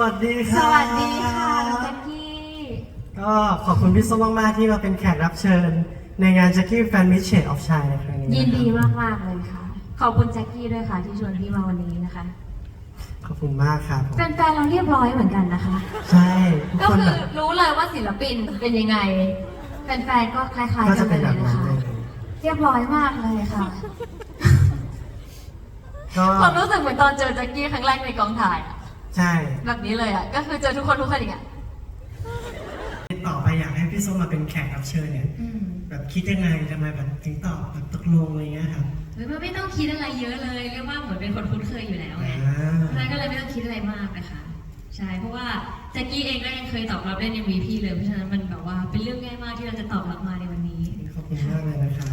วัสดีสค่ะวัสดีค่ะน้องแจ็คกี้ ก็ขอบคุณพี่ส้มมากๆที่มาเป็นแขกรับเชิญ ในงานแจ็คกี้แฟนมิชเชตออฟชายในครั้งนี้ะครับยินดีมากมากๆเลยค่ะ ขอบคุณแจ็คกี้ด้วยค่ะ ที่ชวนพี่มาวันนี้นะคะขอบคุณมากครับผมแฟนๆเราเรียบร้อยเหมือนกันนะคะ ใช่ทุกก็คนคืแบอบรู้เลยว่าศิลปินเป็นยังไงแฟนๆก็คล้ายก็ๆกัจะนไปเป็นเลแบยบนะนั้นคะ เลยเรียบร้อยมากเลยค่ะก็ความรู้สึกเหมือนตอนเจอแจ็คกี้ครั้งแรกในกองถ่ายอะ ใช่แบบนี้เลยอะ ก็คือเจอทุกคนทุกคนอย่างเงี้ยต่อไปอยากให้พี่ส้มมาเป็นแขกรับเชิญเนี่ยแบบคิดยังไงทำไมแบบถึงตอบแบบตกลงอะไรเงี้ยครับเฮ้ยมันไม่ต้องคิดอะไรเยอะเลยเรียกว่าเหมือนเป็นคนคุ้นเคยอยู่แล้วไง อ่าเพราะฉะนั้นก็เลยไม่ต้องคิดอะไรมากนะคะ ใช่ เพราะว่าแจ็คกี้เองก็ยังเคยตอบรับเล่น MVP เลย เพราะฉะนั้นมันแบบว่าเป็นเรื่องง่ายมากที่เราจะตอบรับมาในวันนี้ ขอบคุณมากเลยนะคะ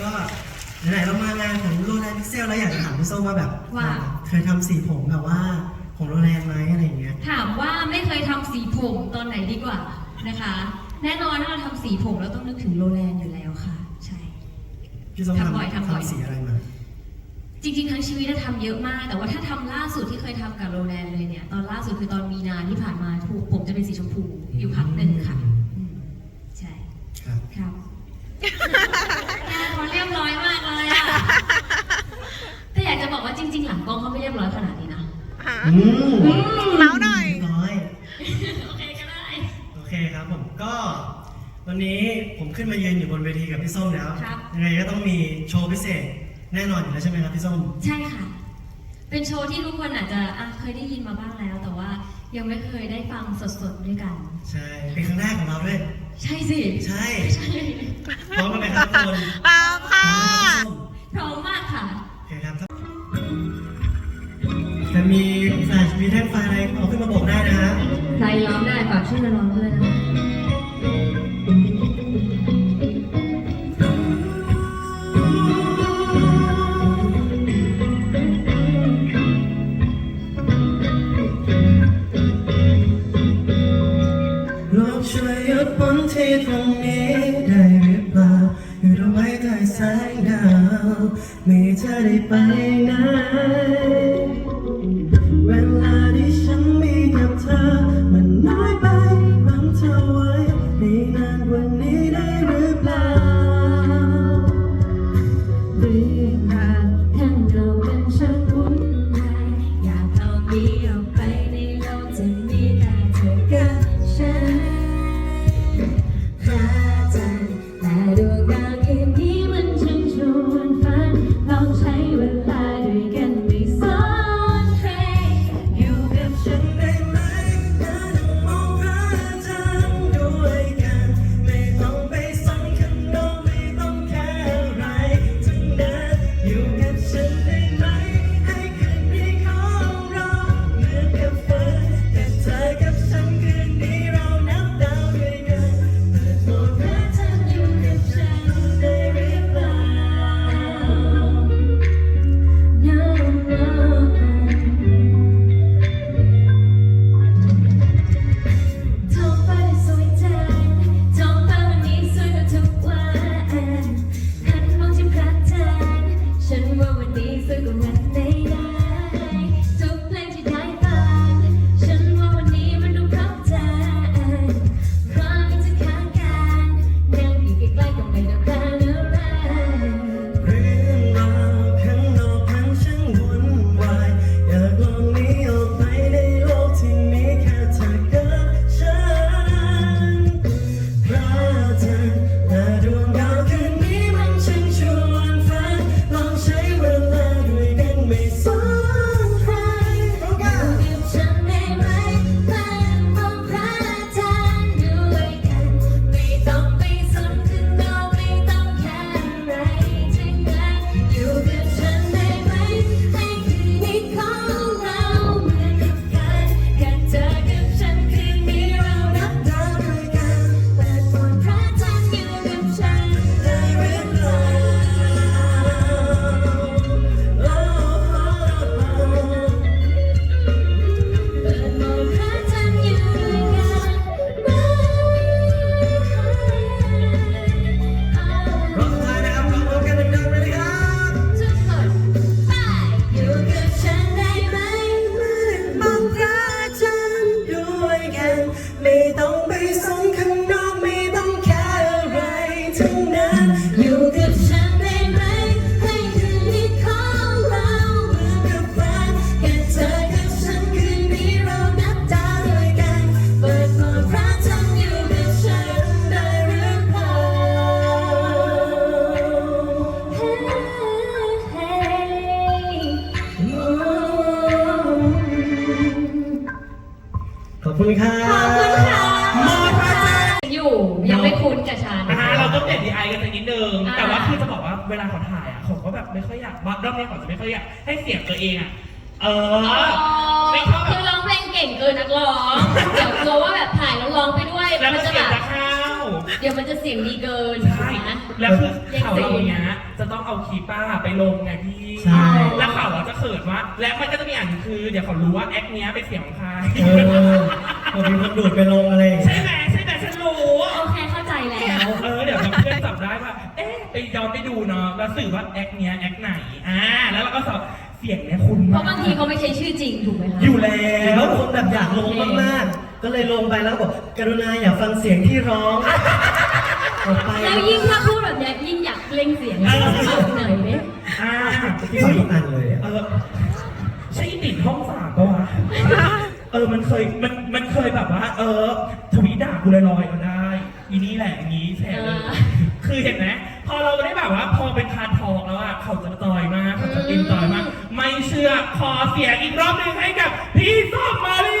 ก็ไหนๆเรามางานของโรแลนด์พิกเซลแล้วอยากจะถามพี่ส้มว่าแบบว่า เคยทำสีผมแบบว่า ของโรแลนด์ไหมอะไรอย่างเงี้ย ถามว่าไม่เคยทำสีผมตอนไหนดีกว่านะคะ แน่นอนถ้าเราทำสีผมเราต้องนึกถึงโรแลนด์อยู่แล้วค่ะ ใช่ พี่ส้มทำบ่อยทำบ่อย ทำสีอะไรมา จริงๆ ทั้งชีวิตเราทำเยอะมาก แต่ว่าถ้าทำล่าสุดที่เคยทำกับโรแลนด์เลยเนี่ย ตอนล่าสุดคือตอนมีนาที่ผ่านมาถูกผมจะเป็นสีชมพูอยู่พักหนึ่งค่ะอืมใช่ ครับ ครับงานเขาเรียบร้อยมากเลยอะแต่อยากจะบอกว่าจริง ๆ หลังกล้องเขาไม่เรียบร้อยขนาดนี้นะ อืมเมาส์หน่อยเรีบร้อย โอเคก็ได้ โอเคครับผมก็ วันนี้ผมขึ้นมายืนอยู่บนเวทีกับพี่ส้มแล้วครับ ยังไงก็ต้องมีโชว์พิเศษแน่นอนอยู่แล้วใช่ไหมครับพี่ส้ม ใช่ค่ะ เป็นโชว์ที่ทุกคนอาจจะอะเคยได้ยินมาบ้างแล้ว แต่ว่ายังไม่เคยได้ฟังสดๆด้วยกัน ใช่ เป็นครั้งแรกของเราด้วย ใช่สิใช่ใช่พร้อมกันไหมครับทุกคนเปล่าพร้อค่ะมไหมครับพี่ส้มพร้อมมากค่ะ โอเคครับ มีแท่งไฟอะไรเอาขึ้นมาบอกได้นะฮะใครร้องได้ฝากช่วยกันร้องด้วยนะคะโลกช่วยหยุดพ้นที่ตรงนี้ได้หรือเปล่าอยู่ตรงไว้ใต้แสงดาวไม่เธอได้ไปไหน คุณค่ะขอบคุณค่ะมอพระเจ้า อยู่ยังไม่คุ้นกับฉันอ่าเราต้องเปลี่ยนดีไอกันสักนิดนึง อ่า แต่ว่าคือจะบอกว่าเวลาเขาถ่ายอะเขาก็แบบไม่ค่อยอยากว่ารอบนี้เขาจะไม่ค่อยอยากให้เสียงตัวเองอะ เออ ไม่ชอบแบคืบอร้องเพลงเก่งเกินนักร้องเดี๋ยวกลัวว่าแบบถ่ายแล้วร้องไปด้วยแล้วมัมันนจะเสีแบยงบจะเข้าเดี๋ยวมันจะเสียงดีเกินใช่ นะ แล้วคือเขาเราเนี้ยจะต้องเอาคลิปป้าไปลงไงพี่ ใช่ แล้วเขาอะจะเขินว่า และมันก็จะมีอย่างหนึ่งคือ เดี๋ยวเขารู้ว่าแอคเนี้ยเป็นเสียงของใคร เออ พอมีคนดูดไปลงอะไรอย่างใช่เงี้ยไหมใช่ไหมฉันรู้โอเคเข้าใจแล้ว เออเดี๋ยวเพื่อนจับได้ว่าเอ๊ะไปย้อนไปดูเนาะแล้วสื่อว่าแอคเนี้ยแอคไหนอ่าแล้วเราก็สอบเสียงเนี้ยคุณเพมากราะบางทีเขาไม่ใช้ชื่อจริงถูกไหมคะ อยู่แล้แล้ววคนแบบอยากลงมากๆ ก็เลยลงไปแล้วบอกกรุณาอย่าฟังเสียงที่ร้องออกไปแล้วยิ่งถ้าพูดแบบเนี้ยยิ่งอยากเล่งเสียงเอาหน่อยไหมอ่าที่ฟังทุกอันเลยอะเออใช่ติดห้องสามปะวะ เออมันเคยมันมันเคยแบบว่า เออทวีตด่ากูลอยๆก็ได้อีนี่แหละอย่างนี้แชร์เลยอ่า คือเห็นไหมพอเราได้แบบว่า พอเป็นพาร์ททองแล้วอะเขาจะจอยมากเขาจะอินจอยมากไม่เชื่อขอเสียงอีกรอบหนึ่งให้กับพี่ส้มมาลี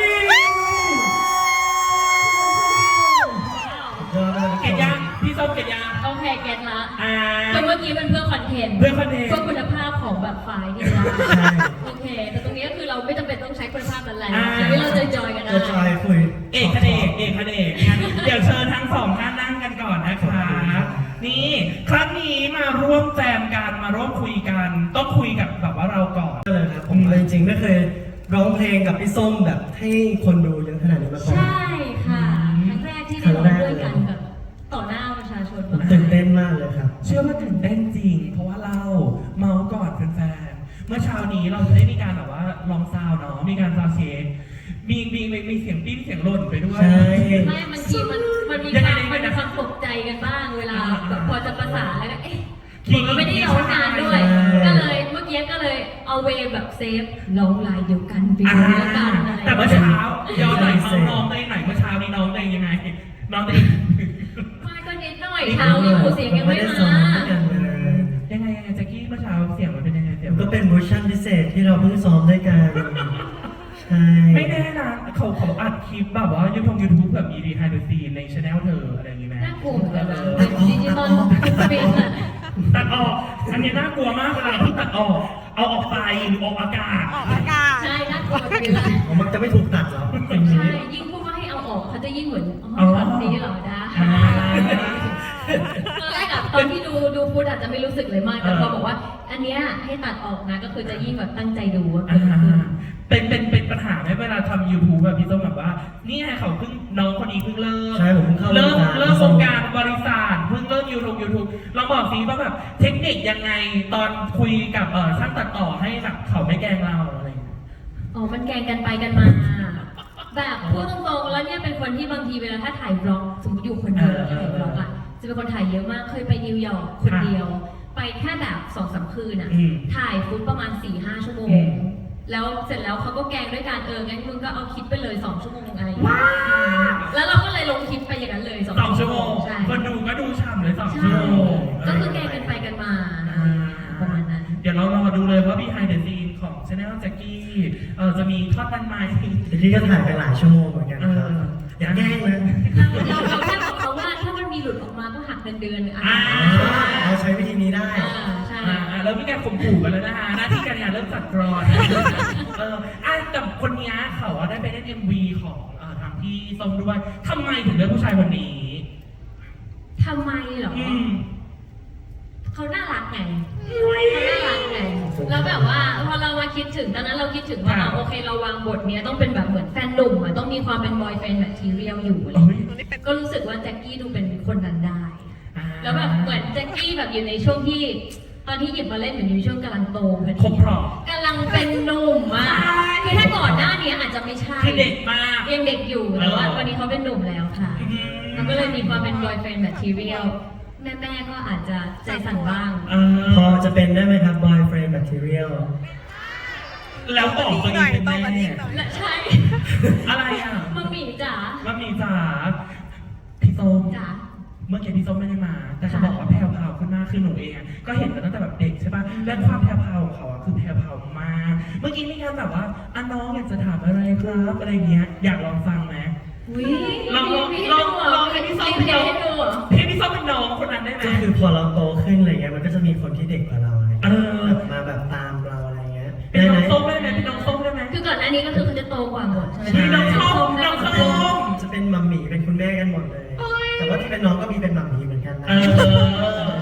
ยอดมากเก็ตยังพี่ส้มเก็ตยังโอ เคเก็ตละอ่าแต่เมื่อกี้เป็นเพื่อคอนเทนต์เพื่อคอนเทนต์ เพื่อคุณภาพของแบบไฟล์ที่เราใช่ โอเค แต่ตรงนี้ก็คือเราไม่จำเป็นต้องใช้คุณภาพนั้นแหละอ่าอันนี้เราจะจอยกันได้ จะจอยคุย เอกคเดชเอกคเดชงั้นเดี๋ยวเชิญทั้งสองท่านนั่งกันก่อนนะคะนี่ครั้งนี้มาร่วมแจมกันมาร่วมคุยกัน ต้องคุยกับแบบว่าเราก่อนเลยครับผมเอาจริงๆไม่เคยร้องเพลงกับพี่ส้มแบบให้คนดูเยอะขนาดนี้มาก่อน ใช่ค่ะ ครั้งแรกที่ได้ร้องด้วยกันกับต่อหน้า ชื่อว่าตื่นเต้นจริง เพราะว่าเราเมาก่อนแฟนๆ เมื่อเช้านี้เราจะได้มีการแบบว่าลองซาวน์เนาะ มีการซาวน์เช็คมีมีมีมีเสียงปิ้นเสียงหล่นไปด้วย ใช่ ไม่บางทีมันมันมียังคไงวามยังไงมันมีนะความตกใจกันบ้างเวลาอ่าแบบพอจะประสานแล้วก็เอ๊ะจริงมันไม่ได้ร้องนานด้วยใช่ก็เลยเมื่อกี้ก็เลยเอาเวย์แบบเซฟร้องลายเดียวกันไปอ่าเลยแล้วกันอะไร แต่เมื่อเช้าย้อนหน่อยน้องน้องตัวเองหน่อยเมื่อเช้านี้น้องตัวเองยังไง น้องตัวเองไม่ก็ นิดหน่อยเช้าอยู่เสียงยังไม่ได้มาซ้อมด้วยกันเลยยังไงยังไงแจ็คกี้เมื่อเช้าเสียงมันเป็นยังไงเสียงก็เป็นเวอร์ชันพิเศษที่เราเพิ่งซ้อมด้วยกัน ใช่ ไม่แน่นะเขาเขาอัดคลิปแบบว่ายูทงยูทูบแบบมีดีไฮดูซีในช anel เธออะไรอย่างงี้ไหมน่ากลัวเหมือนกันนะเป็นดิจิตอลฟุตปรินท์อะตัดออก อันนี้น่ากลัวมากเวลาที่ตัดออก เอาออกไปหรือออกอากาศใช่น่ากลัวจริงๆเลยผมมันจะไม่ถูกตัดหรอกสิ่งใช่นี้ยิ่งพูดว่าให้เอาออกเขาจะยิ่งเหมือนอ๋อ๋ออแบบนี้เหรอดาอ่าตอนแรกอะตอนที่ดูดูฟุตอาจจะไม่รู้สึกเลยมาก แต่พอบอกว่า อันเนี้ยให้ตัดออกนะก็คือจะยิ่งแบบตั้งใจดูว่าเกิดอะไรขึ้นเป็นเป็นเป็นปัญหาไหมเวลาทำ YouTube แบบพี่ส้มแบบว่า นี่ไงเขาเพิ่งน้องคนนี้เพิ่งเริ่มใช่ผมเพิ่งเข้าเริ่มวงการเริ่มวงการบริษัทเพิ่งเริ่มยูทูบยูทูบเราบอกสิว่าแบบเทคนิคยังไงตอนคุยกับเออช่างตัดต่อให้แบบเขาไม่แกล้งเราอะไรอย่างเงี้ย อ๋อ มันแกล้งกันไปกันมา แบบพูดตรงๆ แล้วเนี่ยเป็นคนที่บางทีเวลาถ้าถ่ายบล็อกสมมติอยู่คนเดียวแล้วถ่ายบล็อกอะ จะเป็นคนถ่ายเยอะมาก เคยไปนิวยอร์กคนเดียว ไปแค่แบบสองสามคืนอะ อืมถ่ายฟุตประมาณ4ี่ห้าชั่วโมอืงมแล้วเสร็จแล้วเขาก็แกล้งด้วยการเอองั้นมึงก็เอาคลิปไปเลยสองชั่วโมงอะไรอย่างเงี้ยแล้วเราก็เลยลงคลิปไปอย่างนั้นเลยสองสองชั่วโมงใช่คนดูก็ดูฉ่ำเลยสองใช่ชั่วโมงก็คือแกล้งกันไปกันมาอ่าประมาณนั้น เดี๋ยวเรารอดูเลยว่า behind the scene ของ channel แจ็คกี้เออจะมีทอดมันไหมเมื่อกี้ก็ถ่ายไปหลายชั่วโมงเหมือนกันครับเอออย่าแกล้งนะ เราเราแค่บอก เงินเดือนอะอ่าเราใช้วิธีนี้ได้อ่าใช่ อ่าแล้วมีการข่มขู่กันแล้วนะคะหน้าที่การงานเริ่มสั่นคลอนเอออะแต่คนเนี้ยเขาอะได้ไปเล่น MV ของเอ่อทางพี่ส้มด้วยทำไมถึงเลือกผู้ชายคนนี้ทำไมเหรออืม เขาน่ารักไงเขาน่ารักไงแล้วแบบว่าพอเรามาคิดถึงตอนนั้นเราคิดถึงว่าค่ะอะโอเคเราวางบทเนี้ยต้องเป็นแบบเหมือนแฟนหนุ่มอะต้องมีความเป็นบอยเฟนแบบทีเรียลอยู่อะไรเอ้ยอย่างเงี้ยก็รู้สึกว่าแจ็คกี้ดูเป็นคนนั้นได้อ่า แล้วแบบเหมือนแจ็คกี้แบบอยู่ในช่วงที่ ตอนที่หยิบมาเล่นเหมือนอยู่ในช่วงกำลังโตพอครบดีพร้อมกำลังเป็นหนุ่มอะใช่คือถ้าก่อนหน้านี้อาจจะไม่ใช่คือเด็กมากยังเด็กอยู่แต่ว่าเออวันนี้เขาเป็นหนุ่มแล้วค่ะอืมมันก็เลยมีความเป็นบอยเฟนแบบทีเรียลแม่ๆก็อาจจะใจสั่นบ้างเอพออจะเป็นได้ไหมครับ boyfriend material แล้วบอกตัวเองเป็นแม่และใช่ อะไรอะมัมมี่จ๋าว่ามีจ๋าพี่ส้มจ๋า เมื่อกี้พี่ส้มไม่ได้มา แต่เขาค่ะบอกว่าแพรวพราวขึ้นมากคือหนูเองอะก็เห็นมาตั้งแต่แบบเด็กใช่ป่ะและความแพรวพราวของเขาอะคือแพรวพราวมากเมื่อกี้มีการแบบว่าอะน้องอยากจะถามอะไรครับอะไรเงี้ย อยากลองฟังไหมอุ้ยลองลองมีลองให้ลองให้พี่ส้มมีเป็นเพลน้องงให้ดูเหรอเพลงพี่ส้มเป็นน้องคนนั้นได้ไหมก็คือพอเราโตขึ้นอะไรเงี้ยมันก็จะมีคนที่เด็กกว่าเราอะไรเอเงี้ยอแบบมาแบบตามเราอะไรเงี้ยเป็นน้องไหนๆส้มได้ไหมเป็นน้องส้มได้ไหมคือก่อนหน้านี้ก็คือเขาจะโตกว่าหมดใช่ไหมเฮ้ยน้องส้มนะน้องส้มจะเป็นมัมหมี่เป็นคุณแม่กันหมดเลยโอ๊ย แต่ว่าที่เป็นน้องก็มีเป็นมัมหมี่เหมือนกันนะ เออ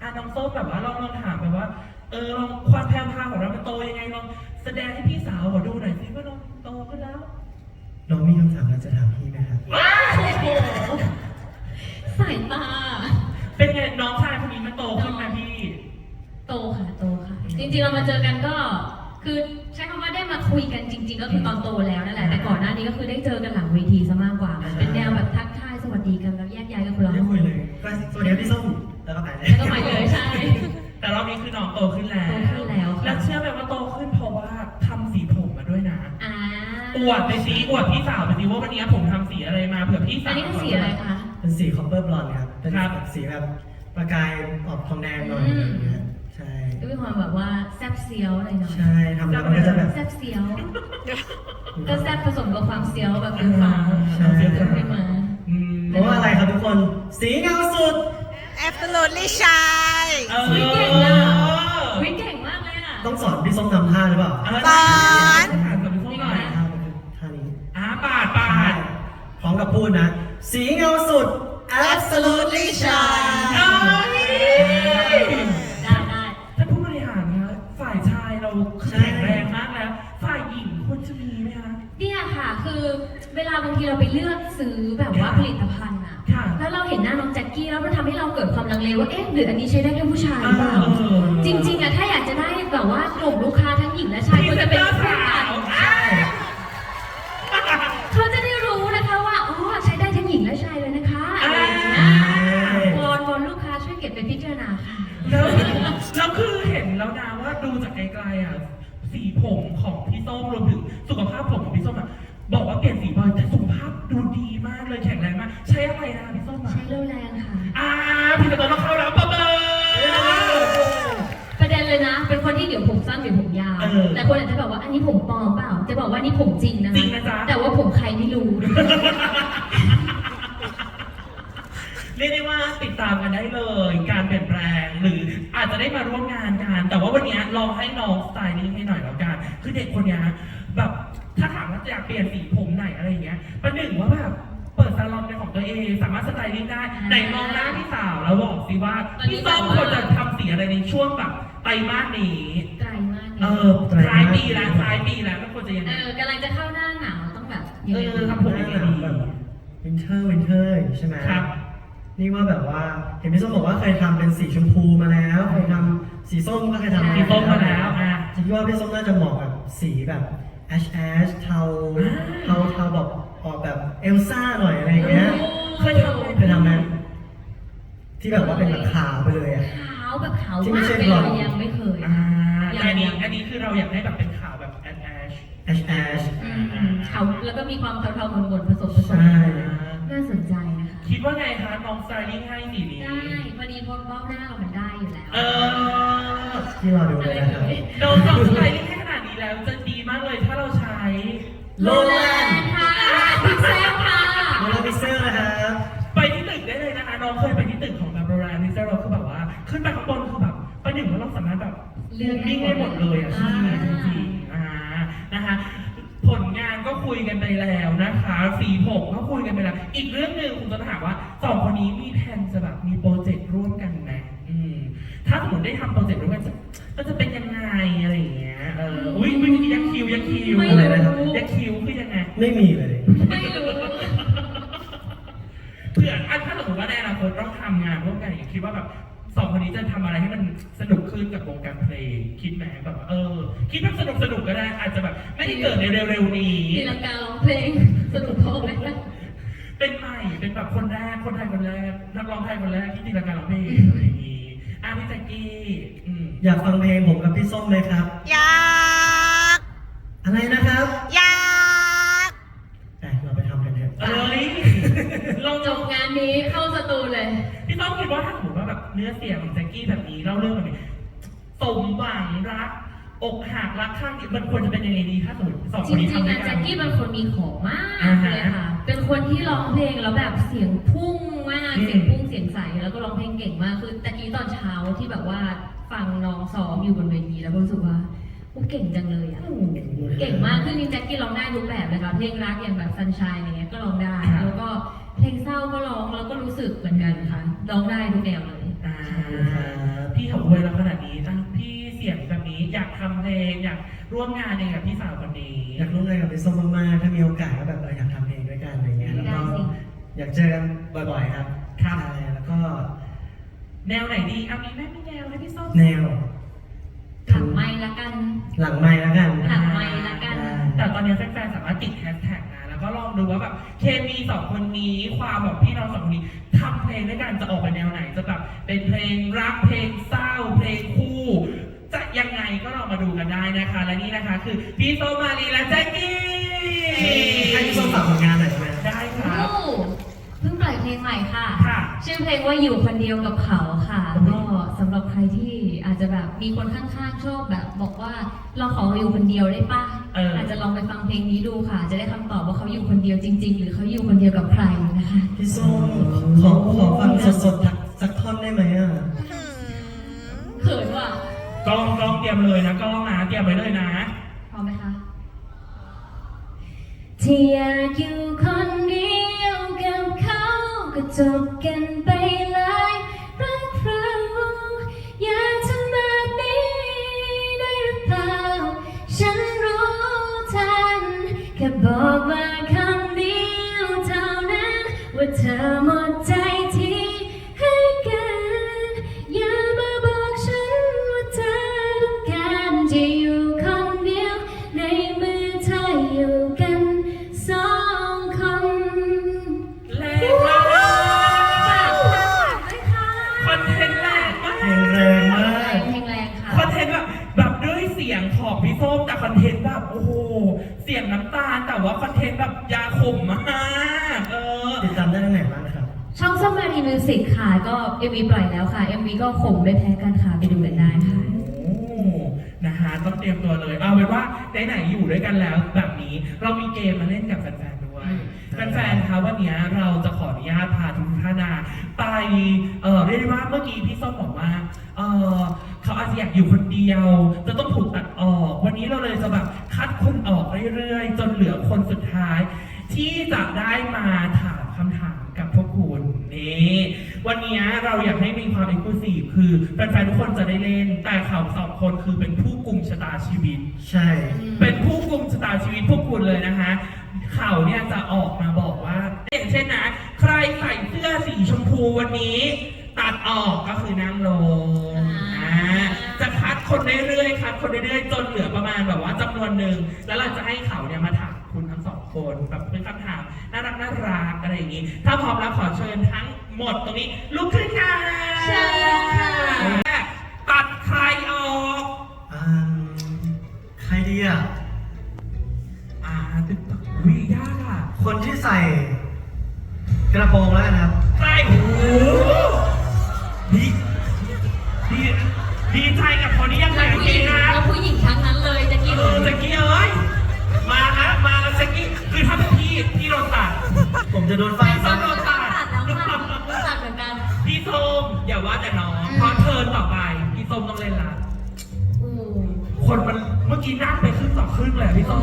อะน้องส้มแบบว่าลองลองถามแบบว่า เออลองความแพรวพราวของเรามันโตยังไงลองแสดงให้พี่สาวขอดูหน่อยสิว่าน้องโตขึ้นแล้วน้องมีคำถามอะไรจะถามพี่ไหมครับ ว้าวโอ้โหสายตา เป็นไงน้องชายคนนี้มันโตขึ้นไหมพี่ โตค่ะโตค่ะ จริงๆเรามาเจอกันก็ คือใช้คำว่าได้มาคุยกันจริง ๆ ก็คือตอนโตแล้วนั่นแหละแต่ก่อนหน้านี้ก็คือได้เจอกันหลังเวทีซะมากกว่ามันเป็นแนวแบบทักทายส วัสดีกันแล้วแยกย้ายกันคนละไม่ห้องคุยเลยก็สวัสดีครับพี่ส้มแล้วก็ไปเลยแล้วก็ไปเลยใช่ แต่รอบนี้คือน้องโตขึ้นแล้วโตขึ้นแล้วค่ะ แล้วเชื่อไหมว่าโตขึ้นเพราะว่าทำสีผมมาด้วยนะ อ่าอวดไปสิอวดพี่สาวไปสิว่าวันนี้ผมทำสีอะไรมาเผื่อพี่สาอันวนี้คือสีอะไรคะ เป็นสีคอปเปอร์บลอนด์ครับ เป็นครับสีแบบประกายออกทองแดงหน่อยอืม อย่างเงี้ยใช่ ก็มีความแบบว่าแซบเซียวอะไรหน่อยใช่ทำแล้วมันก็จะแบบแซบเซียว ก็แซบผสมกับความเซียวแบบเป็นฟ้าใช่ เซียวขึ้นมาอืม เพราะว่าอะไรครับทุกคน สีเงาสุด Absolutely shy เอออุ๊ยเก่งอะวิเก่งมากเลยอะ ต้องสอนพี่ส้มทำท่าหรือเปล่าเออสอน ถามกับพี่ส้มหน่อยท่ามันคือท่านี้อ่าปาดปาใช่ดพร้อมกับพูดนะ สีเงาสุด Absolutely shy เอ้ย ฝ่ายหญิงควรจะมีไหมคะ เนี่ยค่ะ คือเวลาบางทีเราไปเลือกซื้อแบบว่าผลิตภัณฑ์อะค่ะแล้วเราเห็นหน้าน้องแจ็คกี้แล้วมันทำให้เราเกิดความลังเลว่า เอ๊ะหรืออันนี้ใช้ได้แค่ผู้ชายหรือเปล่า เออ จริงๆอะถ้าอยากจะได้แบบว่ากลุ่มลูกค้าทั้งหญิงและชายควรจะเป็นคู่กันเขาจะได้รู้นะคะว่า อ๋อ ใช้ได้ทั้งหญิงและชายเลยนะคะอะไรอย่างเงี้ยวอนวอนลูกค้าช่วยเก็บไปพิจารณาค่ะ แล้วแล้วคือเห็นแล้วนะว่าดูจากไกลๆอะ สีผมของพี่ส้มรวมถึงสุขภาพผมของพี่ส้มอะบอกว่าเปลี่ยนสีบ่อยแต่สุขภาพดูดีมากเลยแข็งแรงมาก ใช้อะไรนะพี่ส้มอะใช้โรแลนด์ค่ะ อ่าพี่ตะตอนเราเข้าแล้วปะเบอประเด็นเลยนะ เป็นคนที่เดี๋ยวผมสั้นเดี๋ยวผมยาว เออ แต่คนอาจจะแบบว่าอันนี้ผมปลอมเปล่า จะบอกว่านี่ผมจริงนะจริงนะจ๊ะ แต่ว่าผมใครไม่รู้ เรียกได้ว่าติดตามกันได้เลย การเปลี่ยนแปลงหรือ อาจจะได้มาร่วมงานกัน แต่ว่าวันนี้ลองให้น้องสไตลิ่งให้หน่อยแล้วกัน คือเด็กคนเนี้ยแบบถ้าถามว่าอยากเปลี่ยนสีผมไหนอะไรอย่างเงี้ยประหนึ่งว่าแบบเปิดซาลอนเป็นของตัวเอง สามารถสไตลิ่งได้อ่าไหนมองหน้าพี่สาวแล้วบอกสิว่าตอนนี้พี่ส้มแบบว่าควรจะทำสีอะไรในช่วงแบบไตรมาสนี้ ไตรมาสเอนี้อท้ายปีแล้วท้ายปีแล้วมันควรจะยังเอไงอกำลังจะเข้าหน้าหนาวต้องแบบยังไงเออครับผมแบบวินเทอร์วินเทอร์ใช่ไหมครับ นี่ว่าแบบว่าเห็นพี่ส้มบอกว่าเคยทำเป็นสีชมพูมาแล้วเคยทำสีส้มก็เคยทำสีส้มมาแล้วอะคิดว่าพี่ส้มน่าจะเหมาะกับสีแบบแอชแอชเทาอ่า เทาเทาแบบออกแบบเอลซ่าหน่อยอะไรอย่างเงี้ยเคยทำไหมเคยทำไหมที่แบบว่าเป็นแบบขาวไปเลยอะ ขาวแบบขาวที่ไม่มากใช่ไปบเลลอนด์ยยังไม่เคย อ่ายังแต่อันนี้ยังอันนี้คือเราอยากได้แบบเป็นขาวแบบแอชแอช แอชแอชอืมอืมขาวแล้วก็มีความเทาๆหม่นๆผสมผสมใช่น่า ว่าไงคะน้องสไตลิ่งให้สีนี้ ได้พอดีพอรอบหน้าเรามันได้อยู่แล้วเออที่รอดูเลยนะครับน้องน้องสไตลิ่งให้ขนาดนี้แล้วจะดีมากเลยถ้าเราใช้โลแลนด์ค่ะพิกเซลค่ะโลแลนด์พิเซลนะครับไปที่ตึกได้เลยนะคะน้องเคยไปที่ตึกของแบบโบราณนี่เราคือแบบว่า ขึ้นไปข้างบนคือแบบประหนึ่งว่าเราสามารถแบบเลือกได้นิ่งได้หมดเลยอะอ่าจริงจริงๆอ่านะคะผลงานก็คุยกันไปแล้วนะคะสีผมก็คุยกันไปแล้ว อีกเรื่องหนึ่งคุณจะถามว่าสองค นนี้มีแผนจะแบบมีโปรเจกต์ร่วมกันไหมอืม ถ้าสมมติได้ทำโปรเจกต์ร่วมกันจะมันจะเป็นยังไงอะไรอย่างเงี้ย เออ อุ้ยอุ้ยยักคิวยักคิวไม่อะไรนะครับยักคิวคือยังไง ไม่มีเลย ไม่รู้เผื่ออันถ้าสมมติว่าในอนาคตต้องทำงานร่วมกันอย่างคิดว่าแบบสองคนนี้จะทำอะไรให้มันสนุกขึ้นกับวงการเพลงคิดไหมแบบว่าเออ คิดว่าสนุกสนุกก็ได้อาจจะแบบ ไม่ได้เกิดในเร็วๆนี้ ตีลังการร้องเพลงสนุกพอไหม เป็นใหม่เป็น แบบคนแรก คนไทยคนแรก นักร้องไทยคนแรกที่ตีลังการร้องเพลงอะไรอย่างงี้อะพี่แจ็คกี้อืมอยากฟังเพลงผมกับพี่ส้มไหมครับ อยากอะไรนะครับอยากแต่เราไปทำกันเถอะเอ้ยลองจบงานนี้เข้าสตูเลย พี่ต้องคิดว่าถ้าสมมติว่าแบบเนื้อเสียงของแจ็คกี้แบบนี้เล่าเรื่องแบบนี้สมหวังรัก อกหักรักข้างเดียวมันควรจะเป็นยังไงดีถ้าสมมติสองจคนนี้ริงทำๆด้วอะยกัแจ็น คกี้เป็นคนมีของมากอ่าฮะเลยค่ะ เป็นคนที่ร้องเพลงแล้วแบบเสียงพุ่งมากอืมเสียงพุ่งเสียงใส แล้วก็ร้องเพลงเก่งมาก คือตะกี้ตอนเช้าที่แบบว่าฟังน้องซ้อมอยู่บนเวทีแล้วก็รู้สึกว่าโอ้เก่งจังเลยอะ เก่งมาก คือจริงๆแจ็คกี้ร้องได้ทุกแบบเลยค่ะเพลงรักอย่างแบบซันช n ยอะไรเงี้ยก็ร้องได้ครับแล้วก็เพลงเศร้าก็ร้องแล้วก็รู้สึกเหมือนกันค่ะ ร้องได้ทุกแนวเลยอ่าพี่เขาอวยเราขนาดนี้อะพี่เสียงแบบนี้อยากทำเพลงอยากร่วมงานเองกับพี่สาวคนนี้ อยากร่วมงานกับพี่ส้มมากๆถ้ามีโอกาสก็แบบเอออยากทำ ไรเงี้ยแล้วก็ได้สิ อยากเจอกันบ่อยๆครับครับ ใช่แล้วก็แนวไหนดีเอามีแม่มีแนวให้พี่ส้มแนว หลังไม่ละกัน หลังไม้แล้วกันหลังไมค์ละกันแต่ตอนนี้แฟนๆสามารถติดแฮชแท็กนะ แล้วก็ลองดูว่าแบบเคมีสองคนนี้ความแบบพี่น้องสองคนนี้ทำเพลงด้วยกันจะออกไปแนวไหน จะแบบเป็นเพลงรักเพลงเศร้าเพลงคู่ จะยังไงก็ลองมาดูกันได้นะคะ และนี่นะคะ คือพี่โซมาลีและแจ็คกี้ให้พี่ส้มฝากผลงานหน่อยได้ไหมได้ครับโอ้ เพิ่งปล่อยเพลงใหม่ค่ะ ค่ะ ชื่อเพลงว่าอยู่คนเดียวกับเขาค่ะก็สำหรับใครที่อาจจะแบบมีคนข้างๆชอบแบบ บอกว่าเราขออยู่คนเดียวได้ปะเอออ อาจจะลองไปฟังเพลงนี้ดูค่ะ จะได้คำตอบว่าเขาอยู่คนเดียวจริง ๆ หรือเขาอยู่คนเดียวกับใครนะคะ พี่ส้มขอขอฟังสดๆสักสักท่อนได้ไหมอะ เขินว่ะกล้องกล้องเตรียมเลยนะกล้องนะเตรียมไว้เลยนะ พร้อมไหมคะที่อยากอยู่ จบกันไปเลยรักเราอยากทำแบบนี้ได้หรือเปล่า ฉันรู้ทัน แค่บอกมาคำเดียวเท่านั้นว่าเธอมดใของพี่ส้มแต่คอนเทนต์แบบโอ้โหเสียงน้ำตาลแต่ว่าคอนเทนต์แบบยาขมมากเออ ติดตามได้ทางไหนบ้างนะครับ ช่องซัมมารีมิวสิกค่ะ ก็ MV ปล่อยแล้วค่ะ MV ก็ขมไม่แพ้กันค่ะ ไปดูกันได้ค่ะ โอ้นะฮะต้องเตรียมตัวเลย เอาเป็นว่าไหนๆอยู่ด้วยกันแล้วแบบนี้ เรามีเกมมาเล่นกับแฟนๆด้วย แฟนๆคะวันนี้เราจะขออนุญาตพาทุกท่านนะไปเออเรียกได้ว่าเมื่อกี้พี่ส้มบอกว่าเออ เขาอาจจะอยากอยู่คนเดียว จะต้องถูกตัดออก วันนี้เราเลยจะแบบคัดคนออกเรื่อยๆ จนเหลือคนสุดท้าย ที่จะได้มาถามคำถามกับพวกคุณนี่วันนี้เราอยากให้มีความเอกลูซีฟคือแฟนๆทุกคนจะได้เล่น แต่เขาสองคนคือเป็นผู้กุมชะตาชีวิต ใช่ เป็นผู้กุมชะตาชีวิตพวกคุณเลยนะคะ เขาเนี่ยจะออกมาบอกว่าอย่างเช่นนะ ใครใส่เสื้อสีชมพูวันนี้ ตัดออกก็คือนั่งลงอ่าอ่า จะคัดคนเรื่อยๆคัดคนเรื่อยๆจนเหลือประมาณแบบว่าจำนวนหนึ่งแล้วเราจะให้เขาเนี่ยมาถามคุณทั้งสองคนแบบเป็นคำถามน่ารักน่ารักอะไรอย่างนี้ ถ้าพร้อมแล้วขอเชิญทั้งหมดตรงนี้ลุกขึ้นค่ะเชิญค่ะตัดใครออกอ่าใครดีอะอ่าตึ๊กตักวิยากอะคนที่ใส่ กระโปรงแล้วกันครับใครโอ้โหดีดี ดีใจกับคนที่ยังใส่แล้วกางผู้เกหญิงงนะแล้วผู้หญิงทั้งนั้นเลยจะกินเออแจ็กกี้เอ้ย มาแล้วมาแล้วแจ็กกี้คือถ้าเป็นพี่พี่โดนตัด ผมจะโดนไฟไปฟ้าซ้ำโดนตัดแล้วค่ะโดนตัดเหมือนกันพี่ส้มอย่าว่าแต่น้องเพราะเทิร์นต่อไปพี่ส้มต้องเล่นละโอ้คนมันเมื่อกี้นั่งไปครึ่งต่อครึ่งเลยอะพี่ส้ม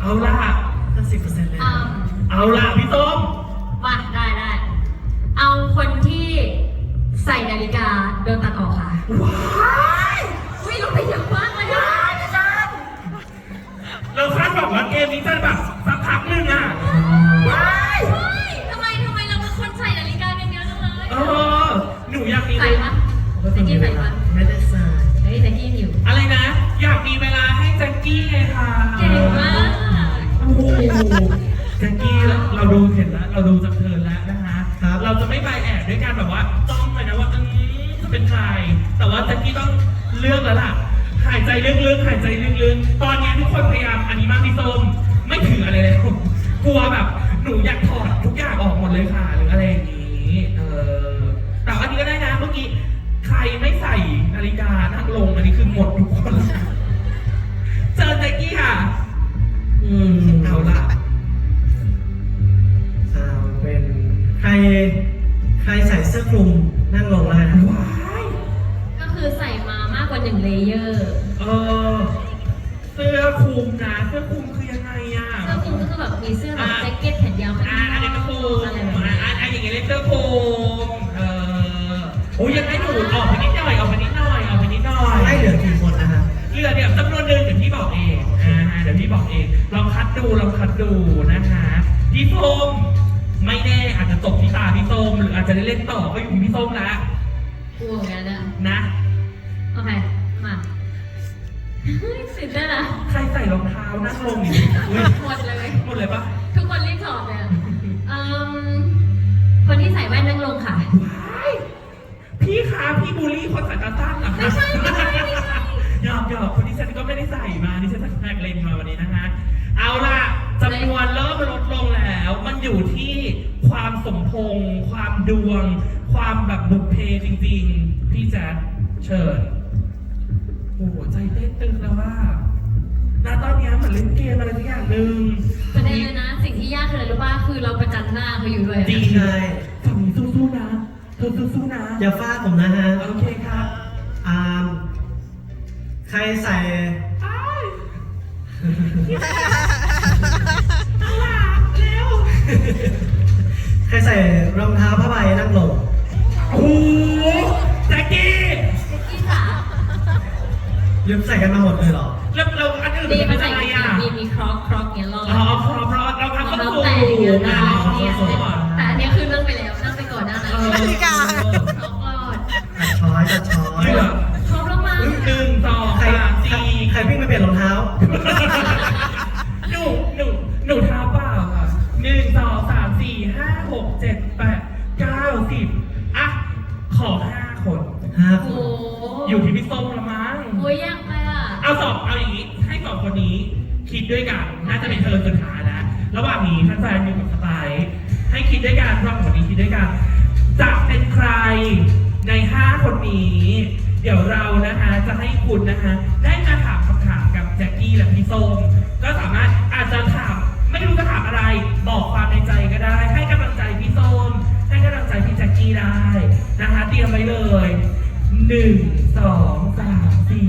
เอาละห้าสิบเปอร์เซ็นต์เลยอ่าเอาละพี่ส้ม ออกค่ะว้ายอุ้ยลงไปเยอะมากเลยอะเราคาดหวังว่าเกมนี้จะแบบสักพักหนึ่งอะ ว้ายเฮ้ยทำไมทำไมเราเป็นคนใส่นาฬิกากันเยอะจังเลยเออ หนูอยากมีใส่ปะแจ็กกี้ใส่ปะไม่ได้ใส่เฮ้ยแจ็กกี้อยู่อะไรนะ อยากมีเวลาให้แจ็คกี้ไงคะเก่งมาก โอ้โหแจ็คกี้เราดูเห็นแล้ว เราดูจาก แล้วล่ะ หายใจลึกๆหายใจลึกๆ ตอนนี้ทุกคนพยายามอันนี้มากพี่ส้มไม่ถืออะไรเลยกลัวแบบหนูอยากถอดทุกอย่างออกหมดเลยค่ะหรืออะไรอย่างนี้เออแต่อันนี้ก็ได้นะเมื่อกี้ใครไม่ใส่นาฬิกานั่งลงอันนี้คือหมดทุกคนเจอแจ็กกี้ค่ะ อืมเอาล่ะเอาเป็นใครใครใส่เสื้อคลุม ลุมนะเสื้อคลุมคือยังไงอะเสื้อคลุมก็คือแบบมีเสื้อแบบแจ็คเก็ตแขนยาวข้างอนอกอะไรแบบนี้อะไรอย่างเงี้ยเลยเสื้อคลุมเออโอ้ยยังไงหนูออกไปนิดหน่อยออกไปนิดหน่อยออกไปนิดหน่อยไม่เหลือกี่คนนะฮะเหลือเดี๋ยวจำนวนเดินเดี๋ยวพี่บอกเองอ่าเดี๋ยวพี่บอกเองลองคัดดูลองคัดดูนะคะพี่ส้มไม่แน่อาจจะตกที่ตาพี่ส้มหรืออาจจะได้เล่นต่อก็อยู่ที่พี่ส้มละกลัวเหมือนกันนะนะโอเค ใส่รองเท้านั่งลงอย่างนี้อุ๊ยหมดเลย หมดเลยปะทุกคนรีบถอดเลยอะอืมคนที่ใส่แว่นนั่งลงค่ะ ว้ายพี่คะพี่บูลลี่คนสายตาสั้นเหรอคะไม่ใช่ไม่ใช่ไม่ใช่ หยอกหยอกคนที่ฉันก็ไม่ได้ใส่มาดิฉันใส่แพ็กเลนส์มาวันนี้นะคะเอาล่ะจำนวนเริ่มลดลงแล้ว มันอยู่ที่ความสมพงษ์ความดวง ความแบบบุพเพจริง ๆ พี่แจ๊ดเชิญ โอ้โหใจเต้นตึงแล้วว่า ณตอนเนี้ยเหมือนเล่นเกมอะไรสักอย่างหนึ่งประเด็นเลยนะ สิ่งที่ยากคืออะไรรู้ป่ะคือเราประจันหน้าเขาอยู่ด้วยจริงใช่ฝั่งนี้สู้ๆนะเธอสู้ๆนะอย่าฟาดผมนะฮะโอเคครับอ่ามใครใส่ อ้ายเอาล่ะเร็วใครใส่รองเท้าผ้าใบนั่งลงโอ้โหแจ็คกี้ที่ขายืมใส่กันมาหมดเลยเหรอ แล้วเราอันอื่นดีเป็มันนใส่อะไรกางเกอะงมีมีครอกครอกเงี้ยรอดอ๋อพอพอเราทำก็เราสูแต่งอย่างเงี้ยนะได้เนี่ยสูงก่อนแต่อันเนี้ย หนึ่งสองสามสี่